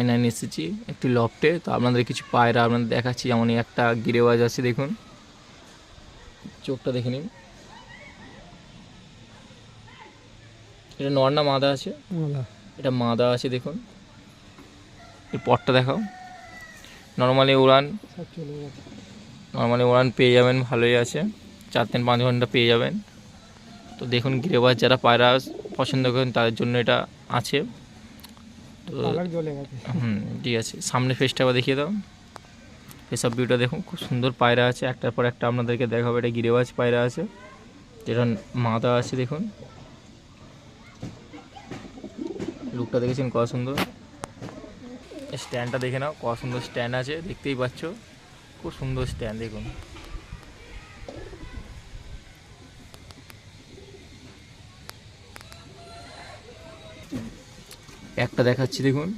আয়নায় নিয়ে এসেছি একটি লফটে তো আপনাদের কিছু পায়রা আপনাদের দেখাচ্ছি যেমন একটা গিরেবাজ আছে দেখুন। চোখটা দেখে নিন। এটা নর না মাদা আছে। এটা মাদা আছে দেখুন। এই পটটা দেখাও। নর্মালি উড়ান নর্মালি উড়ান পেয়ে যাবেন ভালোই আছে। চার তিন পাঁচ ঘণ্টা পেয়ে যাবেন। তো দেখুন গিরেবাজ যারা পায়রা পছন্দ করেন তাদের জন্য এটা আছে তো কালার জ্বলে গেছে হুম ঠিক আছে। সামনে ফেসটা আবার দেখিয়ে দাও। এসব ভিউটা দেখুন খুব সুন্দর পায়রা আছে। একটার পর একটা আপনাদেরকে দেখাবো এটা গিরেবাজ পায়রা আছে। যেটা মাদা আছে দেখুন। লুকটা দেখেছেন? কত সুন্দর। স্ট্যান্ডটা দেখে নাও কত সুন্দর স্ট্যান্ড আছে। দেখতেই পাচ্ছ। খুব সুন্দর স্ট্যান্ড দেখুন। একটা দেখাচ্ছি দেখুন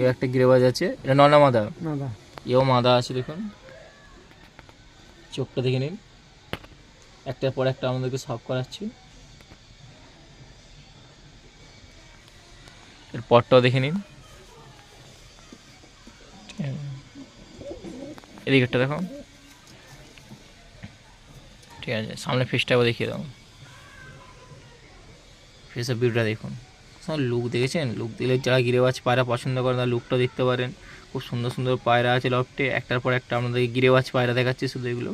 এ একটা গিরেবাজ আছে এটা ননা মাদা। এও মাদা আছে দেখুন। চোখটা দেখে নিন। একটার পর একটা আমাদেরকে সাফ করাচ্ছি। এর পরটাও দেখে নিন। এদিকে একটা দেখো। ঠিক আছে সামনে ফেসটাও দেখিয়ে দাও। ফেসের ভিউটা দেখুন। লুক দেখেছেন? লুক দিলে যারা গিরেবাজ পায়রা পছন্দ করেন তারা লুকটা দেখতে পারেন। খুব সুন্দর সুন্দর পায়রা আছে লফটে। একটার পর একটা আপনাদেরকে গিরেবাজ পায়রা দেখাচ্ছে শুধু এগুলো।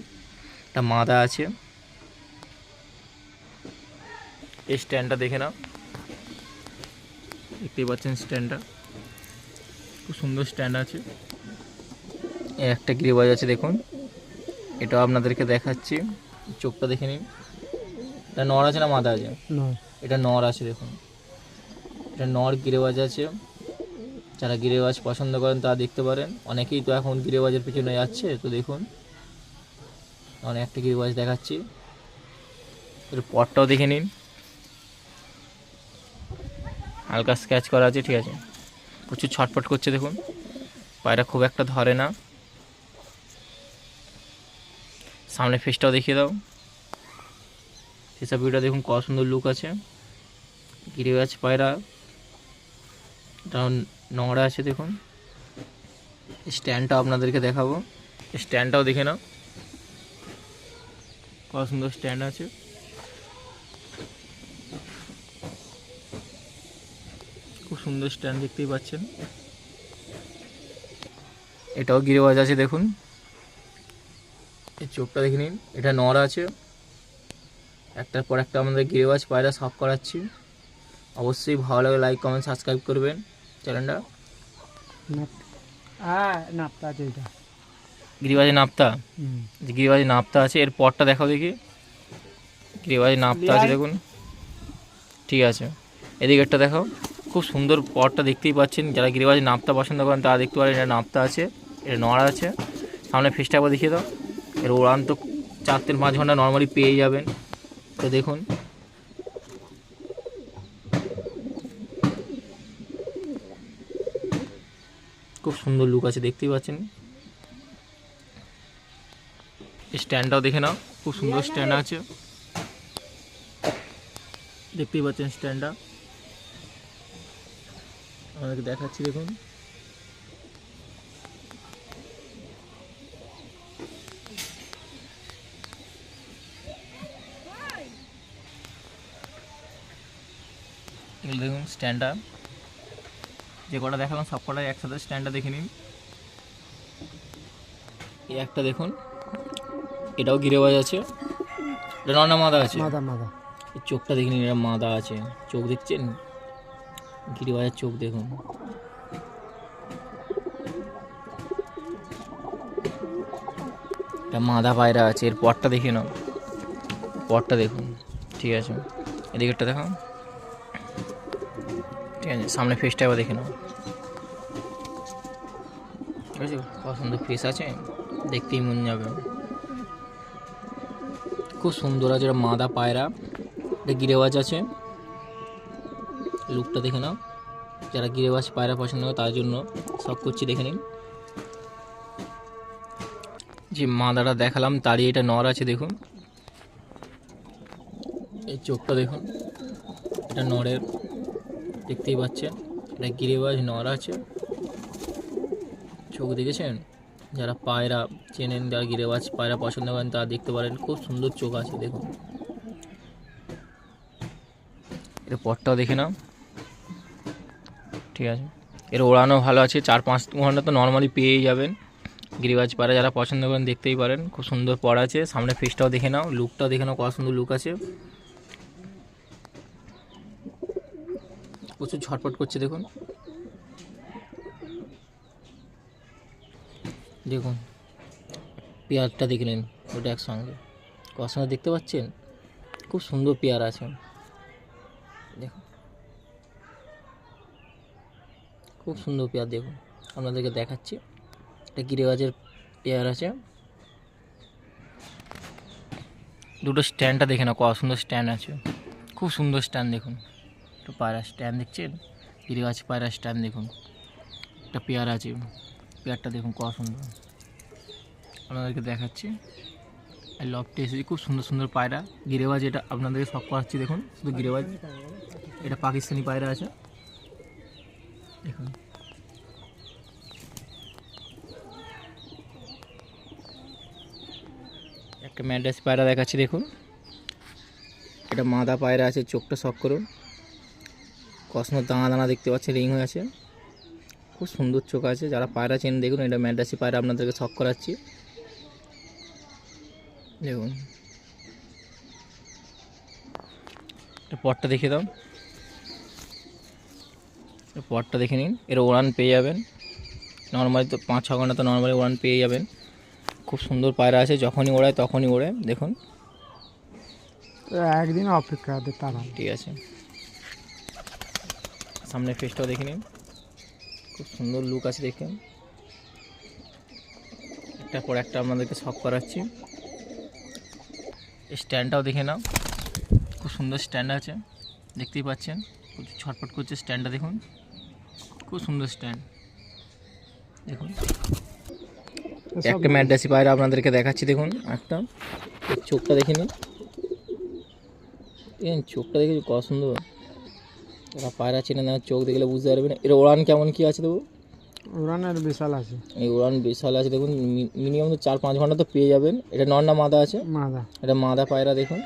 একটা মাদা আছে। এই স্ট্যান্ডটা দেখে নাও। দেখতেই পাচ্ছেন স্ট্যান্ডটা খুব সুন্দর স্ট্যান্ড আছে। একটা গিরিবাজ আছে দেখুন। এটাও আপনাদেরকে দেখাচ্ছি। চোখটা দেখে নিন। এটা নর আছে না মাদা আছে? এটা নর আছে দেখুন। এটা নর গিরেবাজ আছে। যারা গিরেবাজ পছন্দ করেন তা দেখতে পারেন। অনেকেই তো এখন গিরেবাজের পিছনে যাচ্ছে, তো দেখুন। অনেক একটা গিরিবাজ দেখাচ্ছি। এর পটটাও দেখে নিন। হালকা স্ক্যাচ করা আছে, ঠিক আছে। প্রচুর ছটফট করছে, দেখুন। পায়রা খুব একটা ধরে না। সামনে ফেসটাও দেখিয়ে দাও। সেসব ভিউটা দেখুন, কত সুন্দর লুক আছে। গিরিবাজ, পায়রা। নোংরা আছে দেখুন। স্ট্যান্ডটা আপনাদেরকে দেখাবো। স্ট্যান্ডটাও দেখে নাও। কত সুন্দর স্ট্যান্ড আছে। খুব সুন্দর স্ট্যান্ড দেখতেই পাচ্ছেন। এটাও গিরিবাজ আছে দেখুন। এই চোখটা দেখে নিন। এটা নড় আছে। একটার পর একটা আমাদের গিরিবাজ পায়রা সাফ করাচ্ছি। অবশ্যই ভালো লাগে লাইক কমেন্ট সাবস্ক্রাইব করবেন চ্যানেলটা। নাপ হ্যাঁ নাপতা আছে এটা গিরিবাজে নাপ্তা? গিরিবাজে নাপ্তা আছে এর পরটা দেখাও দেখি। গিরিবাজে নাপ্তা আছে দেখুন। ঠিক আছে। এদিকে একটা দেখাও। খুব সুন্দর পরটা দেখতেই পাচ্ছেন। যারা গিরিবাজে নাপ্তা পছন্দ করেন তারা দেখতে পারেন এটা নাপ্তা আছে এটা নড়া আছে। সামনে ফেসটা একবার দেখিয়ে দাও। এর উড়ান তো চার তিন পাঁচ ঘণ্টা নর্মালি পেয়ে যাবেন। তো দেখুন খুব সুন্দর লুক আছে, দেখতেই পাচ্ছেন। স্ট্যান্ডটাও দেখে নাও, খুব সুন্দর স্ট্যান্ড আছে। দেখতেই পাচ্ছেন স্ট্যান্ডটা আমাদেরকে দেখাচ্ছি, দেখুন। এগুলো দেখুন স্ট্যান্ডটা যে কটা দেখালাম সব কটাই একসাথে স্ট্যান্ডটা দেখে নিন। এই একটা দেখুন। এটাও গিরেবাজ আছে। এটা নন্না মাদা আছে? মাদা মাদা। এই চোখটা দেখে নিন এটা মাদা আছে। চোখ দেখছেন? গিরিবাজের চোখ দেখুন। এটা মাদা পায়রা আছে। এর পরটা দেখে নাও। পরটা দেখুন। ঠিক আছে। এদিকেরটা দেখো ঠিক আছে, সামনে ফেসটা এবার দেখে নাও ঠিক আছে সুন্দর ফেস আছে, দেখতেই মন যাবে। খুব সুন্দর আছে মাদা পায়রা, এটা গিরেবাজ আছে। লুকটা দেখে নাও, যারা গিরেবাজ পায়রা পছন্দ করে তার জন্য সব করছি দেখে নিন। যে মাদাটা দেখালাম, তারই এটা নর আছে, দেখুন। এই চোখটা দেখুন, এটা নরের। দেখতেই পাচ্ছেন। এটা গিরিবাজ নর আছে। চোখ দেখেছেন? যারা পায়রা চেনেন, যারা গিরেবাজ পায়রা পছন্দ করেন, তারা দেখতে পারেন খুব সুন্দর চোখ আছে, দেখুন। এর পরটাও দেখে নাও। ঠিক আছে। এর ওড়ানো ভালো আছে। চার পাঁচ ঘণ্টা তো নর্মালি পেয়েই যাবেন। গিরিবাজ পায়রা যারা পছন্দ করেন, দেখতেই পারেন। খুব সুন্দর পর আছে। সামনে ফেসটাও দেখে নাও। লুকটাও দেখে নাও। কত সুন্দর লুক আছে। প্রচুর ঝটপট করছে, দেখুন। দেখুন, পেয়ারটা দেখে নিন, ওটা একসঙ্গে। কসমে দেখতে পাচ্ছেন? খুব সুন্দর পেয়ার আছে। দেখুন। খুব সুন্দর পেয়ার, দেখুন। আপনাদেরকে দেখাচ্ছি। এটা গিরেবাজের পেয়ার আছে। দুটো স্ট্যান্ডটা দেখে না কত সুন্দর স্ট্যান্ড আছে। খুব সুন্দর স্ট্যান্ড, দেখুন। একটু পায়রা স্ট্যান্ড দেখছেন? গিরিবাজ পায়রা স্ট্যান্ড দেখুন। একটা পেয়ার আছে। পেয়ারটা দেখুন কত সুন্দর। আপনাদেরকে দেখাচ্ছি। আর লফটে এসেছি খুব সুন্দর সুন্দর পায়রা। গিরেবাজ এটা আপনাদেরকে সব করাচ্ছি দেখুন। শুধু গিরেবাজ। এটা পাকিস্তানি পায়রা আছে। দেখুন। একটা ম্যাড্রাস পায়রা দেখাচ্ছি দেখুন। এটা মাদা পায়রা আছে। চোখটা শখ করুন। কসমো দানা দানা দেখতে পাচ্ছেন রিং হয়ে আছে। খুব সুন্দর চোখ আছে। যারা পায়রা চেন দেখুন এটা ম্যাড্রাসি পায়রা আপনাদেরকে শখ করাচ্ছি। দেখুন। এটা পটটা দেখে দাও। এর পটটা দেখে নিন। এর ওড়ান পেয়ে যাবেন। নর্মালি তো পাঁচ ছ ঘণ্টা তো নর্মালি ওড়ান পেয়ে যাবেন। খুব সুন্দর পায়রা আছে। যখনই ওড়ায় তখনই ওড়ে। দেখুন। তো একদিন অপেক্ষা তারা। ঠিক আছে। সামনে ফেসটাও দেখে নিন। খুব সুন্দর লুক আছে দেখেন একটা পর একটা আপনাদেরকে শখ করাচ্ছি। স্ট্যান্ডটাও দেখে নাও। খুব সুন্দর স্ট্যান্ড আছে। দেখতেই পাচ্ছেন প্রচুর ছটফট করছে স্ট্যান্ডটা দেখুন। খুব সুন্দর স্ট্যান্ড দেখুন। একটা ম্যাড্রাসি পায়রা আপনাদেরকে দেখাচ্ছি দেখুন একটা। চোখটা দেখে নিন। চোখটা দেখে কত সুন্দর। এরা পায়রা চেনে না চোখ দেখলে বুঝতে পারবে না। এর ওড়ান কেমন কি আছে দেবো উড়ানের বিশাল আছে। এই উড়ান বিশাল আছে দেখুন মিনিমাম তো চার পাঁচ ঘণ্টা তো পেয়ে যাবেন। এটা নন্না মাদা আছে? মাদা। এটা মাদা পায়রা দেখুন।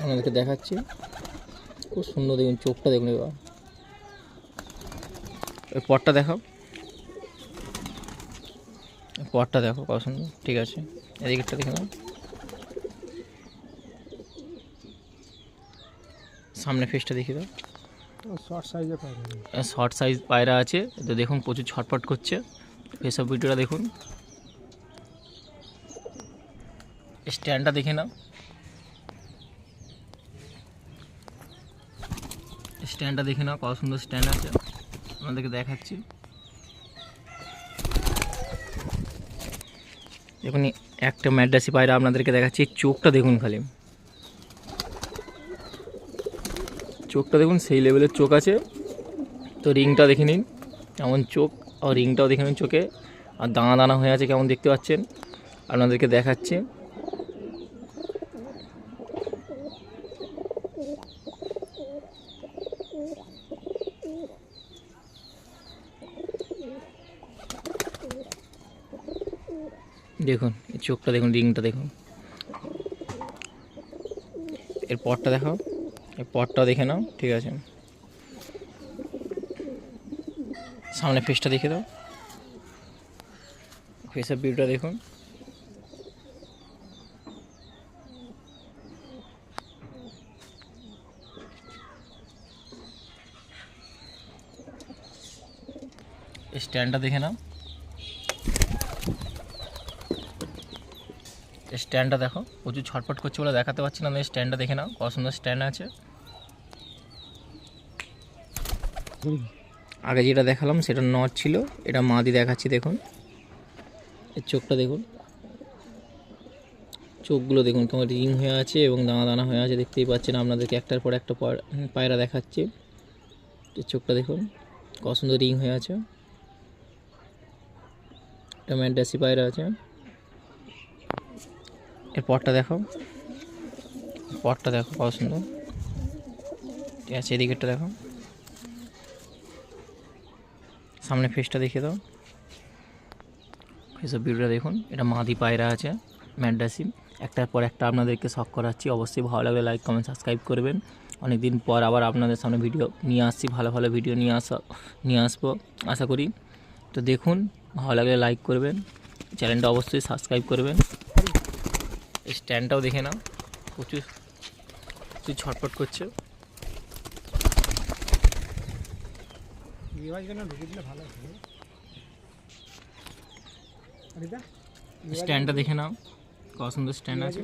আপনাদেরকে দেখাচ্ছি। খুব সুন্দর দেখুন চোখটা দেখুন এবার। এর পরটা দেখাও। পরটা দেখো কত সুন্দর। ঠিক আছে এদিকেরটা দেখে নাও। সামনে ফেসটা দেখে দাও। শর্ট সাইজে পাবে শর্ট সাইজ পায়রা আছে। তো দেখুন, প্রচুর ছটফট করছে। ফেসব ভিডিওটা দেখুন। স্ট্যান্ডটা দেখে নাও। স্ট্যান্ডটা দেখে নাও, কত সুন্দর স্ট্যান্ড আছে। আপনাদেরকে দেখাচ্ছি। দেখুন, একটা ম্যাড্রাসি পায়রা আপনাদেরকে দেখাচ্ছি। চোখটা দেখুন খালি। চোখটা দেখুন, সেই লেভেলের চোখ আছে। তো রিংটা দেখে নিন। এমন চোখ, আর রিংটাও দেখে নিন চোখে। আর দানা দানা হয়ে আছে কেমন দেখতে পাচ্ছেন? আপনাদেরকে দেখাচ্ছে। দেখুন চোখটা দেখুন রিংটা দেখুন। এর পরটা দেখাও। পরটাও দেখে নাও, ঠিক আছে। সামনে ফেসটা দেখে দাও। ফেসের ভিউটা দেখুন। স্ট্যান্ডটা দেখে নাও। স্ট্যান্ডটা দেখো, প্রচুর ছটফট করছে বলে দেখাতে পারছি না স্ট্যান্ডটা দেখে নাও, কত সুন্দর স্ট্যান্ড আছে। আগে যেটা দেখালাম সেটা নট ছিল, এটা মাদি দেখাচ্ছি, দেখুন। এর চোখটা দেখুন। চোখগুলো দেখুন, কেমন রিং হয়ে আছে এবং দানা দানা হয়ে আছে, দেখতেই পাচ্ছেন আপনাদেরকে একটার পর একটা পায়রা দেখাচ্ছে। এর চোখটা দেখুন, কত সুন্দর রিং হয়ে আছে। এটা ম্যান্ডাসি পায়রা আছে। এর পরটা দেখো পরটা দেখো, কত সুন্দর। ঠিক আছে, এদিকেরটা দেখো সামনে ফেসটা দেখিয়ে দাও। এসব ভিডিওটা দেখুন, এটা মাদি পায়রা আছে, ম্যান্ডাসি। একটার পর একটা আপনাদেরকে শখ করাচ্ছি, অবশ্যই ভালো লাগলে লাইক কমেন্ট সাবস্ক্রাইব করবেন। অনেক দিন পর আবার আপনাদের সামনে ভিডিও নিয়ে আসছি, ভালো ভালো ভিডিও নিয়ে আসা, নিয়ে আসব, আশা করি। তো দেখুন, ভালো লাগলে লাইক করবেন চ্যানেলটা অবশ্যই সাবস্ক্রাইব করবেন। স্ট্যান্ডটাও দেখে নাও, প্রচুর প্রচুর ছটফট করছে। রিওয়াজ কেন ঢুকে দিলে ভালো হবে আরিদা স্ট্যান্ডটা দেখে নাও। কত সুন্দর স্ট্যান্ড আছে।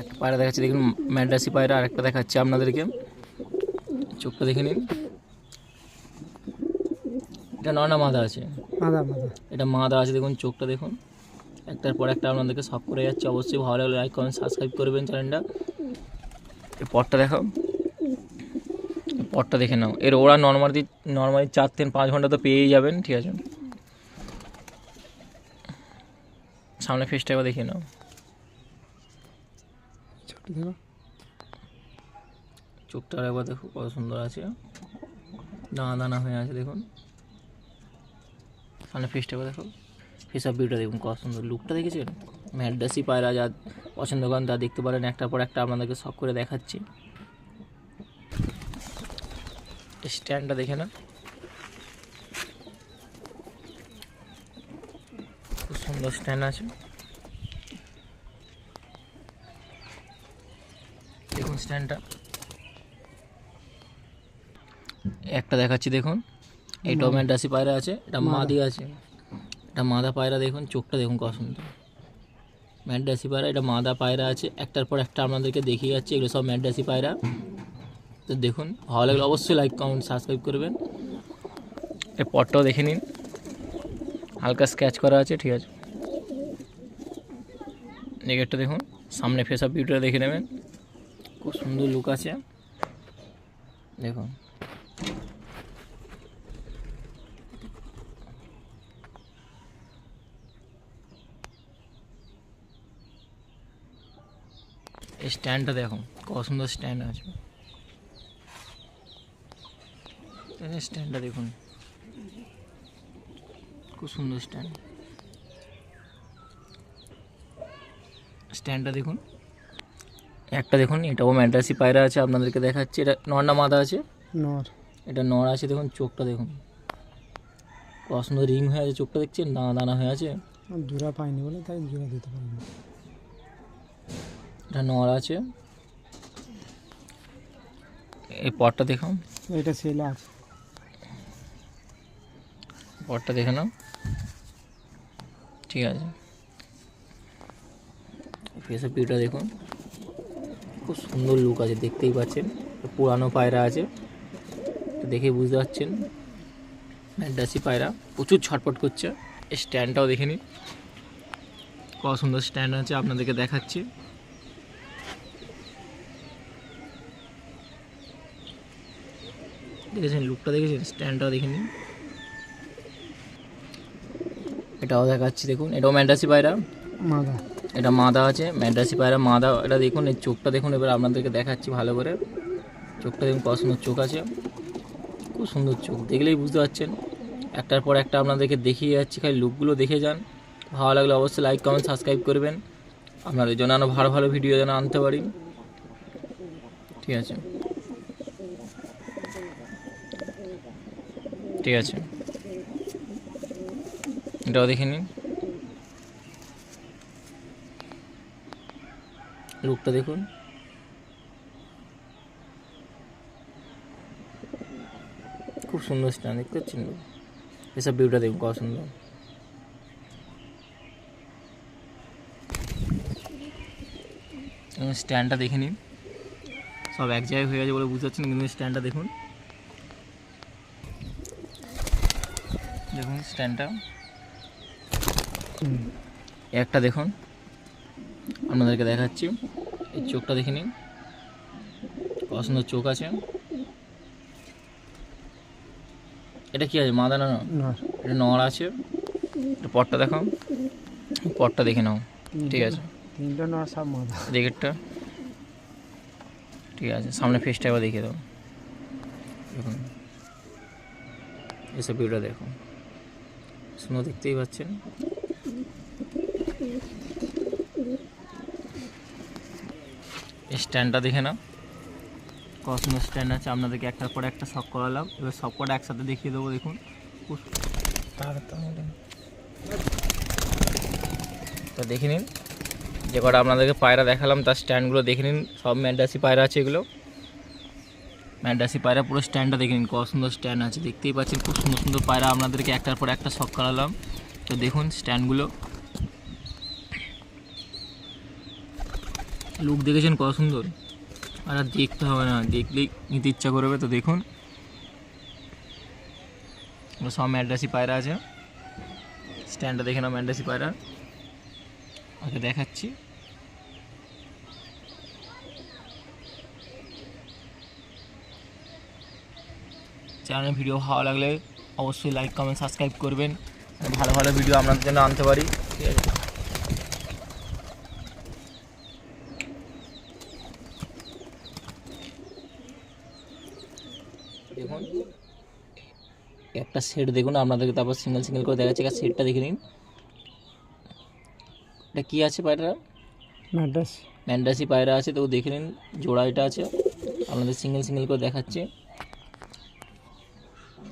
একটা পায়রা দেখাচ্ছি দেখুন ম্যাড্রাসি পায়রা আর একটা দেখাচ্ছি আপনাদেরকে। চোখটা দেখে নিন। এটা নয়না মাদা আছে। মাদা মাদা। এটা মাদা আছে দেখুন চোখটা দেখুন। একটার পর একটা আপনাদেরকে সব করে যাচ্ছে। অবশ্যই ভালো লাগলে লাইক কমেন্ট সাবস্ক্রাইব করবেন চ্যানেলটা। পটটা দেখাও। পটটা দেখে নাও। এর ওরা নর্মালি নর্মালি চার থেকে পাঁচ ঘণ্টা তো পেয়েই যাবেন ঠিক আছে? সামনে ফেসটা একবার দেখে নাও। চোখটা একবার দেখো কত সুন্দর আছে। দানা দানা হয়ে আছে দেখুন। সামনে ফেসটা একবার দেখো। ফেস অফ ভিউটা দেখুন কত সুন্দর। লুকটা দেখেছেন? ম্যাডাসি পায়রা যা পছন্দ করেন তা দেখতে পারেন। একটার পর একটা আপনাদেরকে সব করে দেখাচ্ছি। স্ট্যান্ডটা দেখে না খুব সুন্দর স্ট্যান্ড আছে। দেখুন স্ট্যান্ডটা। একটা দেখাচ্ছি দেখুন। এই টমেটাসি পায়রা আছে এটা মাদি আছে। এটা মাদা পায়রা দেখুন চোখটা দেখুন কত সুন্দর। ম্যাডাসি পায়রা এটা মাদা পায়রা আছে। একটার পর একটা আপনাদেরকে দেখিয়ে যাচ্ছে এগুলো সব ম্যাডাসি পায়রা। তো দেখুন, ভালো লাগলে অবশ্যই লাইক কমেন্ট সাবস্ক্রাইব করবেন। এই পটটাও দেখে নিন। হালকা স্ক্র্যাচ করা আছে, ঠিক আছে। নেগেটটা দেখুন, সামনে ফেস অফ বিউটিটা দেখে নেবেন। খুব সুন্দর লুক আছে। দেখুন। স্ট্যান্ডটা দেখুন, কত সুন্দর স্ট্যান্ড আছে এই স্ট্যান্ডটা দেখুন। খুব সুন্দর স্ট্যান্ড। স্ট্যান্ডটা দেখুন। একটা দেখুন এটাও ম্যাড্রাসি পায়রা আছে আপনাদেরকে দেখাচ্ছি। এটা নর্না মাদা আছে? নর। এটা নর আছে দেখুন চোখটা দেখুন। কত সুন্দর রিং হয়ে আছে চোখটা দেখছেন? দানা দানা হয়ে আছে। জোড়া পাইনি বলে তাই জোড়া দিতে পারিনি এটা নর আছে। এই পটটা দেখুন এটা ছেলে আছে পটটা দেখে নাও। ঠিক আছে। ফেসের পিউটা দেখুন। খুব সুন্দর লুক আছে, দেখতেই পাচ্ছেন। পুরানো পায়রা আছে দেখে বুঝতে পারছেন। ম্যাডাসি পায়রা, প্রচুর ছটপট করছে। স্ট্যান্ডটাও দেখে নিন। কত সুন্দর স্ট্যান্ড আছে, আপনাদেরকে দেখাচ্ছি। দেখেছেন লুকটা দেখেছেন? স্ট্যান্ডটাও দেখে নিন। এটাও দেখাচ্ছি দেখুন। এটাও ম্যাডাসি পায়রা। মাদা। এটা মাদা আছে ম্যান্ডাসি পায়রা। মাদা এটা দেখুন এই চোখটা দেখুন এবার আপনাদেরকে দেখাচ্ছি ভালো করে। চোখটা দেখুন কত সুন্দর চোখ আছে। খুব সুন্দর চোখ দেখলেই বুঝতে পারছেন। একটার পর একটা আপনাদেরকে দেখিয়ে যাচ্ছি খালি লুকগুলো দেখে যান। ভালো লাগলে অবশ্যই লাইক কমেন্ট সাবস্ক্রাইব করবেন। আপনাদের জন্য আরও ভালো ভালো ভিডিও যেন আনতে পারি। ঠিক আছে। ঠিক আছে। এটাও দেখে নিন। লুকটা দেখুন। খুব সুন্দর স্ট্যান্ড, দেখতে পাচ্ছেন এসব ভিউটা দেখুন, কত সুন্দর। স্ট্যান্ডটা দেখে নিন। সব এক জায়গায় হয়ে গেছে বলে বুঝতে পারছেন, কিন্তু স্ট্যান্ডটা দেখুন। দেখুন স্ট্যান্ডটা। একটা দেখুন। আপনাদেরকে দেখাচ্ছি। এই চোখটা দেখে নিন। কত সুন্দর চোখ আছে। এটা কি আছে? মাদা না না? নর এটা নড় আছে। এটা পটটা দেখাও। পটটা দেখে নাও। ঠিক আছে। তিনটা সব মাদা ঠিক আছে। সামনে ফেসটা একবার দেখে দাও। দেখুন। এসব ভিউটা দেখো। সুন্দর দেখতেই পাচ্ছেন। স্ট্যান্ডটা দেখে না কত সুন্দর স্ট্যান্ড আছে, আপনাদেরকে একটার পর একটা শখ করালাম। এবার সব কটা একসাথে দেখিয়ে দেবো, দেখুন। তো দেখে নিন, যে কটা আপনাদেরকে পায়রা দেখালাম, তার স্ট্যান্ডগুলো দেখে নিন। সব ম্যাডাসি পায়রা আছে এগুলো। ম্যাডাসি পায়রা পুরো স্ট্যান্ডটা দেখে নিন, কত সুন্দর স্ট্যান্ড আছে। দেখতেই পাচ্ছেন, খুব সুন্দর সুন্দর পায়রা আপনাদেরকে একটার পর একটা শখ করালাম। তো দেখুন স্ট্যান্ডগুলো। লুক দেখেছেন কত সুন্দর? আর আর দেখতে হবে না, দেখলেই নিতে ইচ্ছা করবে তো দেখুন। সব ম্যাড্রাসি পায়রা আছে। স্ট্যান্ডটা দেখে নাও ম্যাড্রাসি পায়রা। ওকে দেখাচ্ছি। চ্যানেলের ভিডিও ভালো লাগলে অবশ্যই লাইক কমেন্ট সাবস্ক্রাইব করবেন। ভালো ভালো ভিডিও আপনাদের জন্য আনতে পারি ঠিক আছে দেখুন একটা সেট দেখুন আপনাদেরকে তারপর সিঙ্গেল সিঙ্গেল করে দেখাচ্ছি একটা সেটটা দেখে নিন। এটা কী আছে পায়রা ম্যাড্রাস ম্যান্ডাসি পায়রা আছে তো দেখে নিন জোড়া এটা আছে। আপনাদের সিঙ্গেল সিঙ্গেল করে দেখাচ্ছে।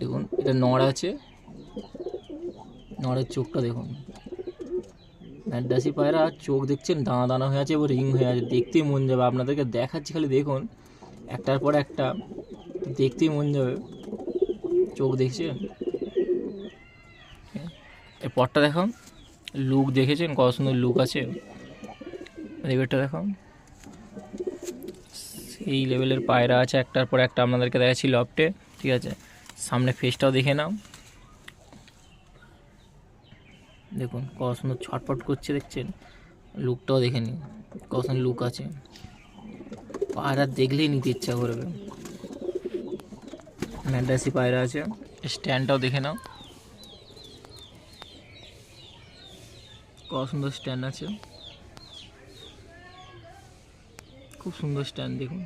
দেখুন এটা নড় আছে। নড়ের চোখটা দেখুন। ম্যান্ডাসি পায়রা আর চোখ দেখছেন দানা দানা হয়ে আছে এবং রিং হয়ে আছে দেখতেই মন যাবে। আপনাদেরকে দেখাচ্ছি খালি দেখুন। একটার পর একটা দেখতেই মন যাবে। চোখ দেখছে? এই পরটা দেখান লুক দেখেছেন? কত সুন্দর লুক আছে। লেভেলটা দেখো। এই লেভেলের পায়রা আছে একটার পর একটা আপনাদেরকে দেখাচ্ছি লফটে, ঠিক আছে? সামনে ফেসটাও দেখে নাও। দেখুন, কত সুন্দর ছটপট করছে, দেখছেন? লুকটাও দেখে নিন। কত সুন্দর লুক আছে। পায়রা দেখলেই নিতে ইচ্ছা করবে। ম্যাডাসি পায়রা আছে স্ট্যান্ডটাও দেখে নাও। কত সুন্দর স্ট্যান্ড আছে। খুব সুন্দর স্ট্যান্ড দেখুন।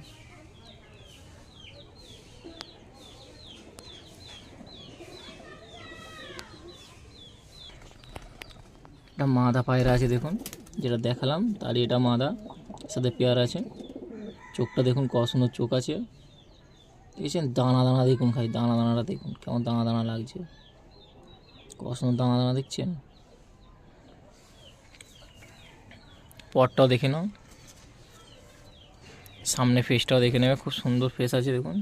একটা মাদা পায়রা আছে দেখুন। যেটা দেখালাম তারই এটা মাদা সাথে পেয়ার আছে। চোখটা দেখুন কত সুন্দর চোখ আছে। দেখেছেন? দানা দানা দেখুন খালি দানা দানাটা দেখুন কেমন দানা দানা লাগছে। সুন্দর দানা দানা দেখছেন? পটটাও দেখে নাও। সামনে ফেসটাও দেখে নেবে খুব সুন্দর ফেস আছে দেখুন।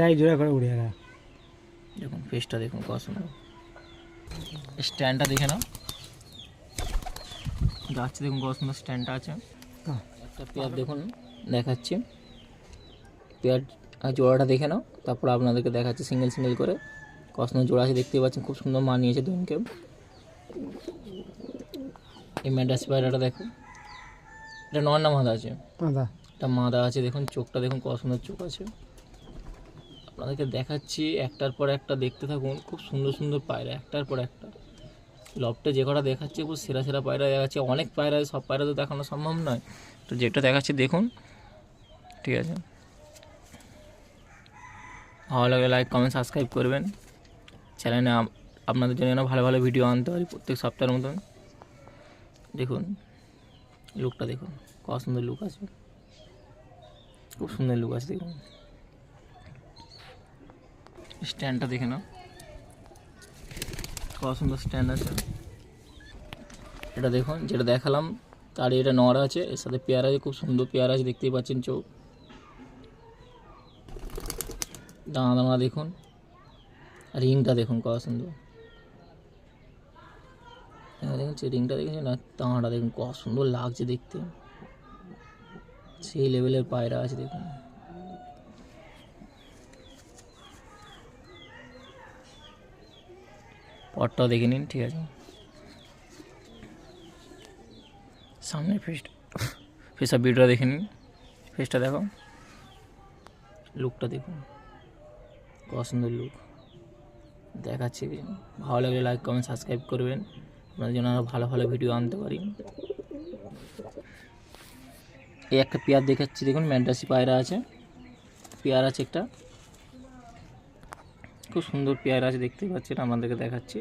লাইট জোড়া করে উড়ে দেখুন ফেসটা দেখুন সুন্দর স্ট্যান্ডটা দেখে নাও। যাচ্ছে দেখুন কত সুন্দর স্ট্যান্ডটা আছে। হ্যাঁ। একটা পেয়ার দেখুন দেখাচ্ছি। পেয়ার আর জোড়াটা দেখে নাও তারপর আপনাদেরকে দেখাচ্ছি সিঙ্গেল সিঙ্গেল করে। কত সুন্দর জোড়া আছে দেখতেই পাচ্ছেন খুব সুন্দর মানিয়েছে দুজনকে এই ম্যাডাস পায়রাটা দেখো এটা নর না মাদা আছে? দাদা একটা মাদা আছে দেখুন চোখটা দেখুন কত সুন্দর চোখ আছে। আপনাদেরকে দেখাচ্ছি একটার পর একটা দেখতে থাকুন খুব সুন্দর সুন্দর পায়রা একটার পর একটা। লবটা যে কটা দেখাচ্ছে খুব সেরা সেরা পায়রা দেখাচ্ছে। অনেক পায়রা, সব পায়রা তো দেখানো সম্ভব নয়। তো যেটা দেখাচ্ছে, দেখুন। ঠিক আছে। ভালো লাগলে লাইক কমেন্ট সাবস্ক্রাইব করবেন। চ্যানেলে আপনাদের জন্য ভালো ভালো ভিডিও আনতে পারি প্রত্যেক সপ্তাহের মতন। দেখুন। লুকটা দেখুন। কত সুন্দর লুক আছে। খুব সুন্দর লুক আছে, দেখুন। স্ট্যান্ডটা দেখে নাও। কত সুন্দর স্ট্যান্ড আছে। এটা দেখুন, যেটা দেখালাম, তার এটা নড় আছে, এর সাথে পেয়ার আছে, খুব সুন্দর পেয়ার আছে, দেখতেই পাচ্ছেন চোখ। দানা দানা দেখুন রিংটা দেখুন কত সুন্দর। দেখুন রিংটা দেখেছেন না দানাটা দেখুন কত সুন্দর লাগছে দেখতে। সেই লেভেলের পায়রা আছে, দেখুন। পটটাও দেখে নিন, ঠিক আছে? সামনে ফেসটা ফেসটা ভিডিওটা দেখে নিন। ফেসটা দেখো। লুকটা দেখুন। কত সুন্দর লুক দেখাচ্ছি। ভালো লাগলে লাইক কমেন্ট সাবস্ক্রাইব করবেন। আপনাদের জন্য আরও ভালো ভালো ভিডিও আনতে পারি। এই একটা পেয়ার দেখাচ্ছি, দেখুন ম্যান্ডাসি পায়রা আছে। পেয়ার আছে একটা। খুব সুন্দর পেয়ার আছে দেখতে পাচ্ছেন, আপনাদেরকে দেখাচ্ছি।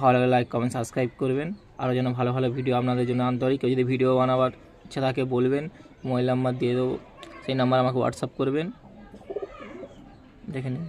ভালো লাগলে লাইক কমেন্ট সাবস্ক্রাইব করবেন। আরও যেন ভালো ভালো ভিডিও আপনাদের জন্য আনতে পারি কেউ যদি ভিডিও বানাবার ইচ্ছা থাকে বলবেন, মোবাইল নাম্বার দিয়ে দেবো, সেই নাম্বার আমাকে হোয়াটসঅ্যাপ করবেন। দেখে নিন।